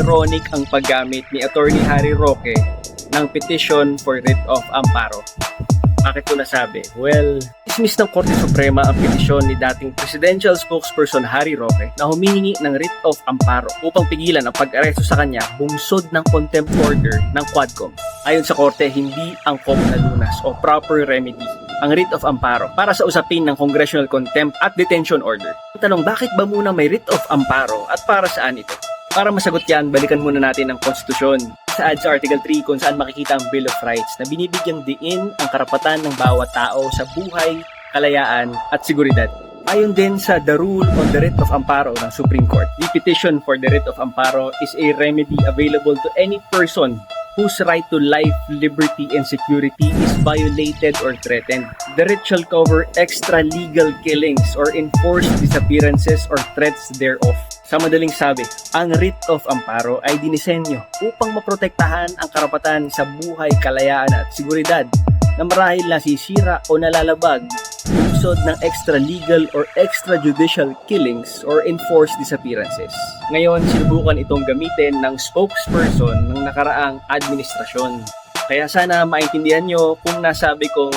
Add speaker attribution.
Speaker 1: ironic ang paggamit ni Attorney Harry Roque ng petition for writ of amparo. Bakit ko nasabi? Well, dismiss ng Korte Suprema ang petisyon ni dating presidential spokesperson Harry Roque na humihingi ng writ of amparo upang pigilan ang pag-aresto sa kanya bungsod ng contempt order ng Quadcom. Ayon sa Korte, hindi angkop na lunas o proper remedy ang writ of amparo para sa usapin ng congressional contempt at detention order. Tanong, bakit ba muna may writ of amparo at para saan ito? Para masagot yan, balikan muna natin ang konstitusyon. Sa AD sa Article 3 kung saan makikita ang Bill of Rights na binibigyang diin ang karapatan ng bawat tao sa buhay, kalayaan at seguridad. Ayon din sa The Rule on the Writ of Amparo ng Supreme Court, the petition for the writ of amparo is a remedy available to any person whose right to life, liberty, and security is violated or threatened. The writ shall cover extra-legal killings or enforced disappearances or threats thereof. Sa madaling sabi, ang writ of amparo ay dinisenyo upang maprotektahan ang karapatan sa buhay, kalayaan at seguridad na marahil nasisira o nalalabag usod ng extra-legal or extrajudicial killings or enforced disappearances. Ngayon, sinubukan itong gamitin ng spokesperson ng nakaraang administrasyon. Kaya sana maintindihan nyo kung nasabi kong